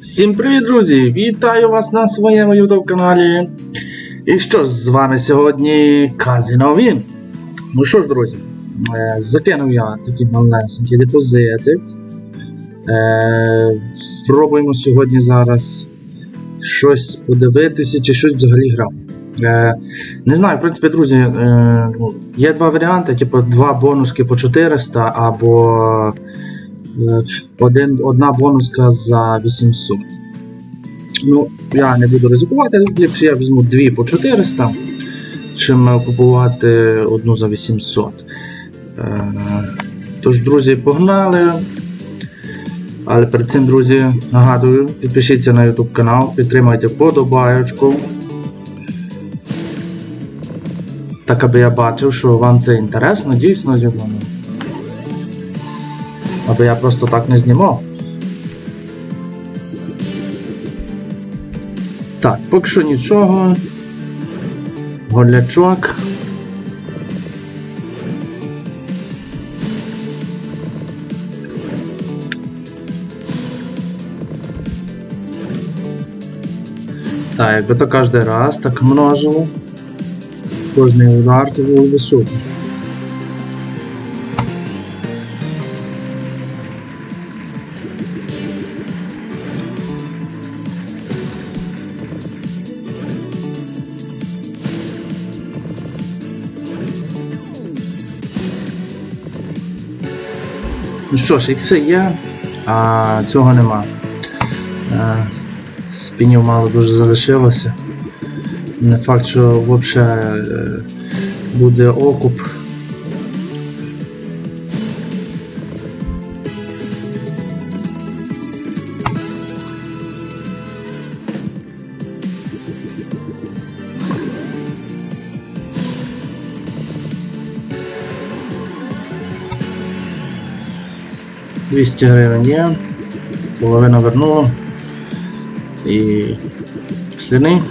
Всім привіт, друзі! Вітаю вас на своєму YouTube каналі. І що з вами сьогодні Казіно Він. Ну що ж, друзі, е, закинув я такі малесенькі депозити. Е, спробуємо сьогодні зараз щось подивитися чи щось взагалі грати. Е, не знаю, в принципі, друзі, ну, є два варіанти: типу два бонуски по 400 або один, одна бонуска за 800. Ну, я не буду ризикувати, ліпше я візьму дві по 400, чим купувати одну за 800. Е, Тож, друзі, погнали. Але перед цим, друзі, нагадую, підпишіться на YouTube канал, підтримайте подобаєчку. Так аби я бачив, що вам це інтересно, дійсно, я думаю. Аби я просто так не знімав. Так, поки що нічого. Голячок. Так, якби то кожен раз так множило. Кожний удар то був би супер. Ну що ж, ікси є, а цього нема. Е, Спінів мало дуже залишилося. Не факт, що взагалі буде окуп. Двісті гривень є, половина вернула і сліни.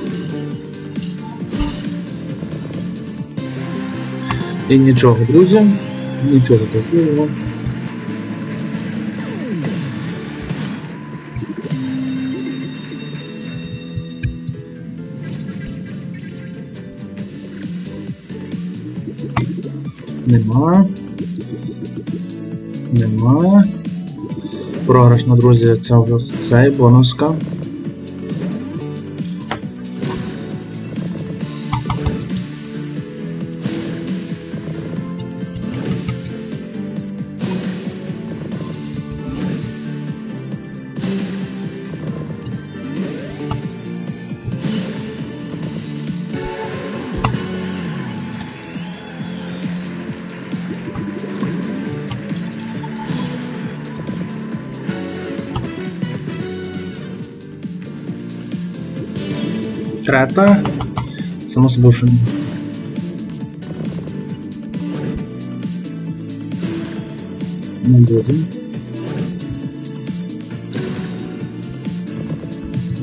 І нічого, друзі, нічого такого. Нема. Нема. Програшно, друзі, це вже цей бонуска. Трета. Само собою, що. Не буду.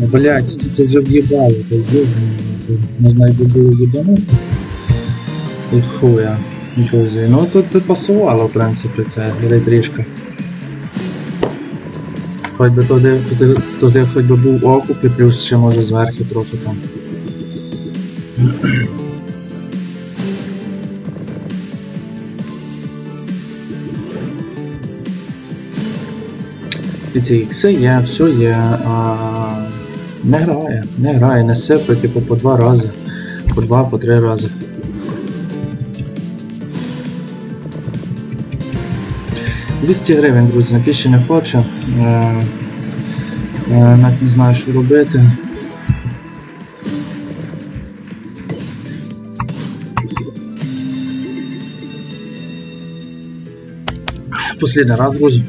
Ну, Блять, скільки вже в'їбало, то є, можна би було їбанути. І хуя. Нічого зі. Ну тут пасувало, в принципі, це ретрішка. Хоч би туди, туди, туди хоч би був окуп і плюс ще може зверху трохи там. І ці ікси є, все є. А, не грає, не грає, не сипе, типу по два рази, по два, по три рази. Двісті гривень, друзі, на не хочу. Е, е, навіть не знаю, що робити. Послідний раз, друзі.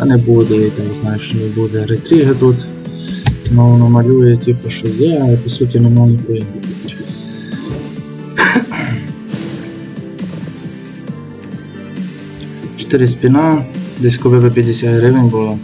Та не буде, я не знаю, що не буде ретрига тут. Ну воно малює типу, що є, але по суті нема ніхуя. Чотири спіна, десь коли 50 гривень було.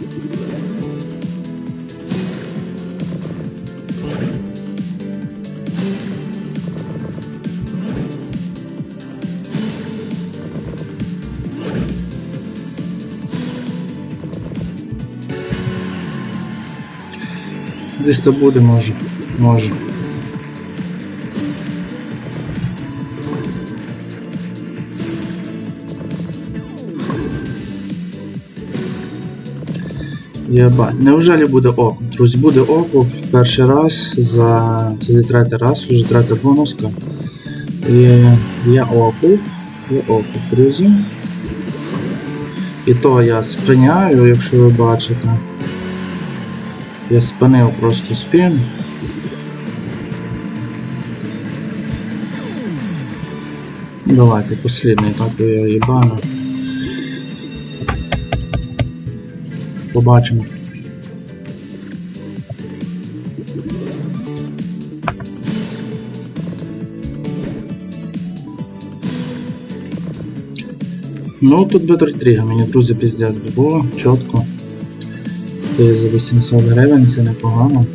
200 буде, може. Може. Єбать. Неужели буде окуп? Друзі, буде окуп перший раз за. Це не третій раз, вже третя бонуска. І є окуп. Є окуп, друзі. І то я спиняю, якщо ви бачите. Я спинив просто спін. Давайте послідний так я їбану. Побачимо. Ну, тут би тригger, мені друзі піздець було, чітко. Ти за 800 гривень це непогано.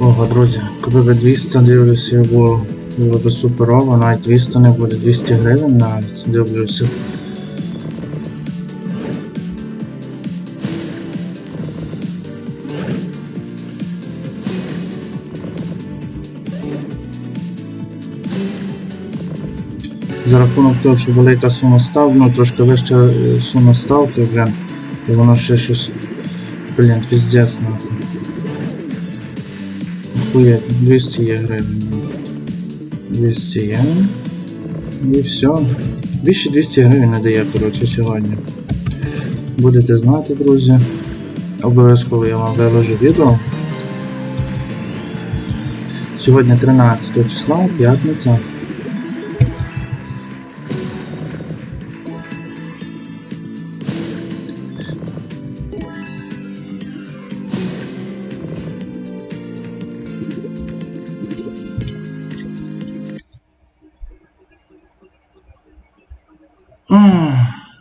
Ого, друзі, коли ви 200 дивлюся, було, було би суперово, навіть 200 не буде, 200 гривень навіть дивлюся. За рахунок того, що велика сума став, ну трошки вища е, сума ставки, блін, то воно ще щось, блін, піздець нахуй. Хуя, 200 є гривень. 200 є. І все. 1200 гривень не дає, коротше, сьогодні. Будете знати, друзі. Обов'язково я вам виложу відео. Сьогодні 13 числа, п'ятниця.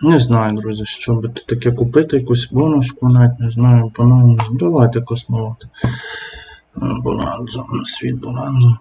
Не знаю, друзі, що би таке купити, якусь бонуску, навіть не знаю, банан. Давайте космолот. Боланзо, світ Боланзо.